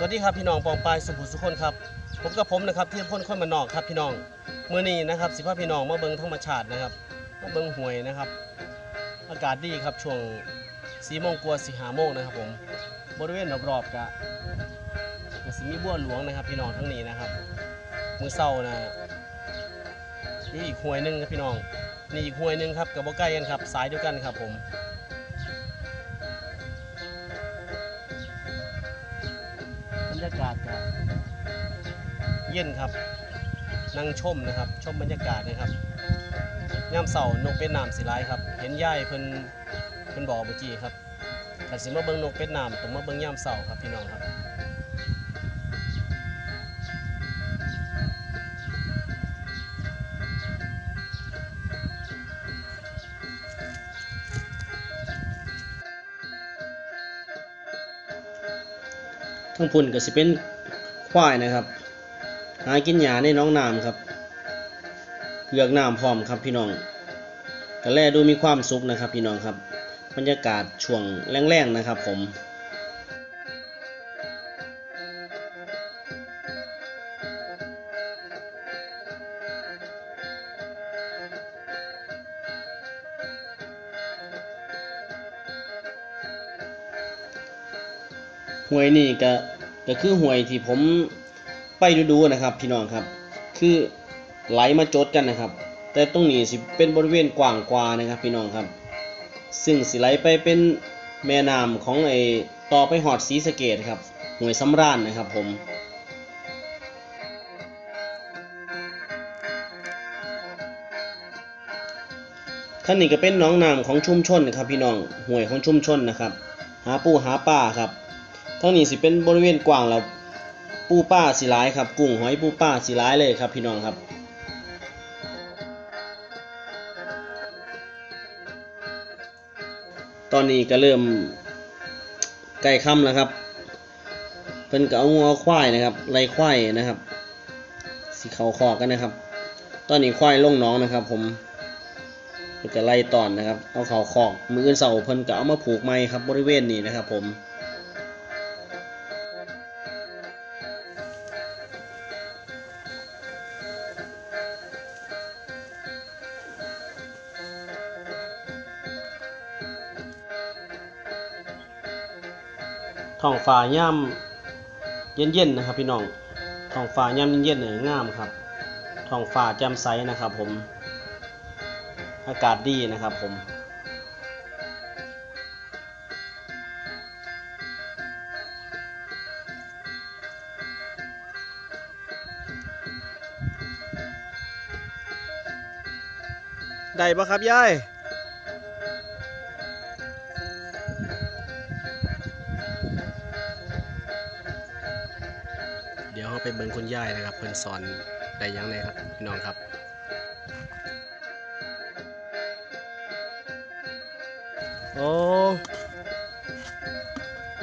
สวัสดีครับพี่น้องปองปายสุภุสุคนครับผมกับผมนะครับที่พ้นคนมานนอกครับพี่น้องมื้อนี้นะครับสิพาพี่น้องมาเบิ่งธรรมชาตินะครับมาเบิงหวยนะครับ อากาศดีครับช่วง4โมงกว่าสิ5โมงนะครับผมบริเวณรอบๆกะก็สิมีบัวหลวงนะครับ พี่น้องทั้งนี้นะครับมือเช้านะนี่อีกหวยหนึ่งครับพี่น้องนี่อีกหวยหนึ่งครับกับบ่ใกล้กันครับสายเดียวกันครับผม รรยากาศก็เย็นครับนั่งชมนะครับ ชมบรรยากาศนะครับยามเสาร์นกเป็ดน้ำสีลายครับ เห็นย่ายเพิ่นเพิ่นบอกเมื่อกี้ครับแต่สิมาเบิ้งนกเป็ดน้ำต้องมาเบิ้งยามเสาร์ครับพี่น้องครับ ทั้งพุ่นก็สิเป็นควายนะครับ หากินหญ้าในน้องน้ำครับเลือกน้ำพร้อมครับพี่น้องก็แลดูมีความสุขนะครับ พี่น้องครับ บรรยากาศช่วงแรงๆนะครับ ผม หวยนี่ก็ก็คือหวยที่ผมไปดูๆนะครับ พี่น้องครับ คือไหลมาจดกันนะครับ แต่ตรงนี้สิเป็นบริเวณกว้างกว่านะครับ พี่น้องครับ ซึ่งสิไหลไปเป็นแม่น้ำของไอ้ต่อไปหอดสีสเกตครับหวยสำราญนะครับผมท่านนี้ก็เป็นน้องน้ำของชุมชนนะครับ พี่น้องห่วยของชุมชนนะครับ หาปูหาปลาครับ ทั้งนี้สิเป็นบริเวณกว้างแล้วปูป้าสีร้ายครับ กุ้งหอยปูป้าสีร้ายเลยครับพี่น้องครับตอนนี้ก็เริ่มใกล้ค่ำแล้วครับเพิ่นก็เอางัวเอาควายนะครับไล่ควายนะครับสีเขาคอกกันนะครับ ตอนนี้ควายลงน้องนะครับ ผมเพิ่นก็ไล่ตอนนะครับ เอาเขาคอกมืออื่นเสาเพิ่นก็เอามาผูกไม้ครับบริเวณนี้นะครับ ผม ท้องฟ้าย่ำเย็นๆนะครับ พี่น้องท้องฟ้าย่ำเย็นๆเนี่ยงามครับท้องฟ้าแจ่มใสนะครับ ผม อากาศดีนะครับ ผมได้ปะครับยายาไปเบิ่งคุณยายนะครับ เพิ่นสอนได้หยังไงครับพี่น้องครับโอ้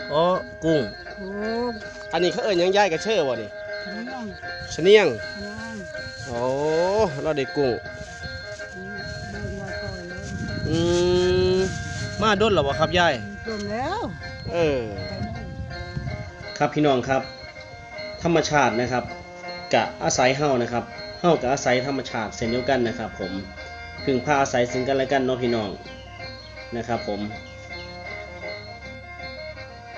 โอ้กุ้ง โอ้อันนี้เขาเอิ้นหยังยายกระเชื่อบ่นี่ย่างชะเนียงย่างโอ้เราได้กุ้งเดินมาก่อนเลยอืมมาด้นหรอบ่ครับยาย จมแล้วเออ ไปได้ครับพี่น้องครับ ธรรมชาตินะครับกะอาศัยเฮานะครับเฮากับอาศัยธรรมชาติเช่นเดียวกันนะครับ ผมพึ่งพาอาศัยซึ่งกันและกันเนาะพี่น้องนะครับ ผม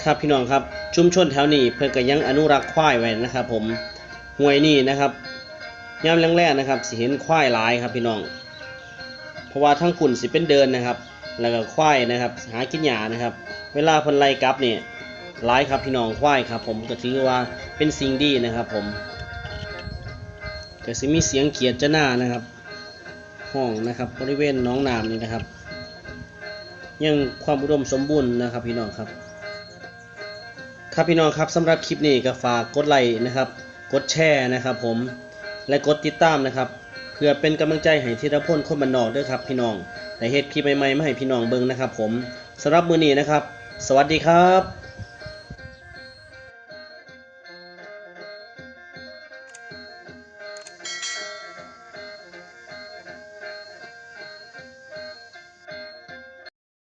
ครับพี่น้องครับชุมชนแถวนี้เพิ่นก็ยังอนุรักษ์ควายไว้นะครับ ผมห้วยนี่นะครับยามแรกๆนะครับสิเห็นควายหลายครับพี่น้อง เพราะว่าทั้งขุนสิเป็นเดินนะครับ แล้วก็ควายนะครับ หากินหญ้านะครับ เวลาพิ่นไล่กลับเนี่ย ร้ายครับพี่น้องควายครับ ผมก็ถือว่าเป็นสิ่งดีนะครับ ผมก็สิมีเสียงเขียดจะหน้านะครับ ห้องนะครับบริเวณน้องน้ำนี่นะครับ ยังความอุดมสมบูรณ์นะครับ พี่น้องครับครับพี่น้องครับสำหรับคลิปนี้ก็ฝากกดไลค์นะครับ กดแชร์นะครับ ผมและกดติดตามนะครับเพื่อเป็นกำลังใจให้ธีรพลคนบันนอกด้วยครับ พี่น้องในเฮ็ดคลิปใหม่ๆมาให้พี่น้องเบิ่งนะครับ ผมสำหรับมือนี้นะครับ สวัสดีครับ